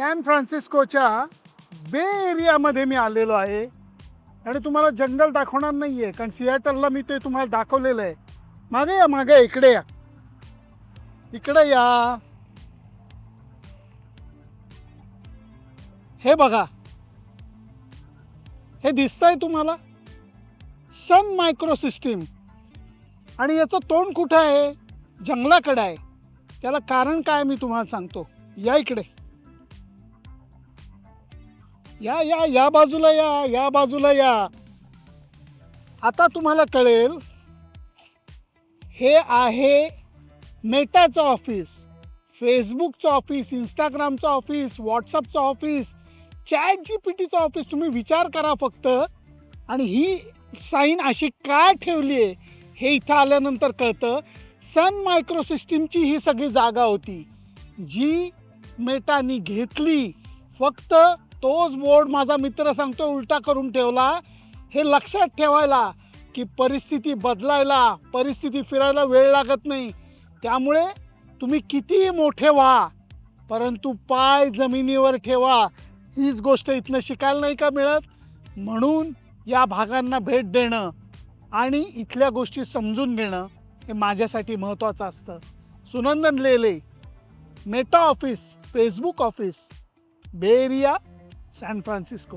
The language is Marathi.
सॅन फ्रान्सिस्कोच्या बे एरियामध्ये मी आलेलो आहे. आणि तुम्हाला जंगल दाखवणार नाही आहे कारण सियाटलला मी ते तुम्हाला दाखवलेलं आहे. मागे या मागे इकडे या. इकडे या. हे बघा. हे दिसतंय तुम्हाला? सन मायक्रो सिस्टीम आणि याचं तोंड कुठं आहे? जंगलाकडं आहे. त्याला कारण काय मी तुम्हाला सांगतो. या इकडे. या या या बाजूला या या बाजूला या. आता तुम्हाला कळेल हे आहे मेटाचं ऑफिस फेसबुकचं ऑफिस इंस्टाग्रामचं ऑफिस व्हॉट्सअपचं ऑफिस चॅट जी पी टीचं ऑफिस तुम्ही विचार करा फक्त. आणि ही साईन अशी काय ठेवली आहे हे इथं आल्यानंतर कळतं. सन मायक्रो सिस्टीमची ही सगळी जागा होती. जी मेटानी घेतली फक्त तोच बोर्ड माझा मित्र सांगतो उलटा करून ठेवला. हे लक्षात ठेवायला की परिस्थिती बदलायला परिस्थिती फिरायला वेळ लागत नाही. त्यामुळे तुम्ही कितीही मोठे व्हा परंतु पाय जमिनीवर ठेवा. हीच गोष्ट इथनं शिकायला नाही का मिळत? म्हणून या भागांना भेट देणं आणि इथल्या गोष्टी समजून घेणं हे माझ्यासाठी महत्त्वाचं असतं. Sunandan Lele Meta office Facebook office Bay Area San Francisco.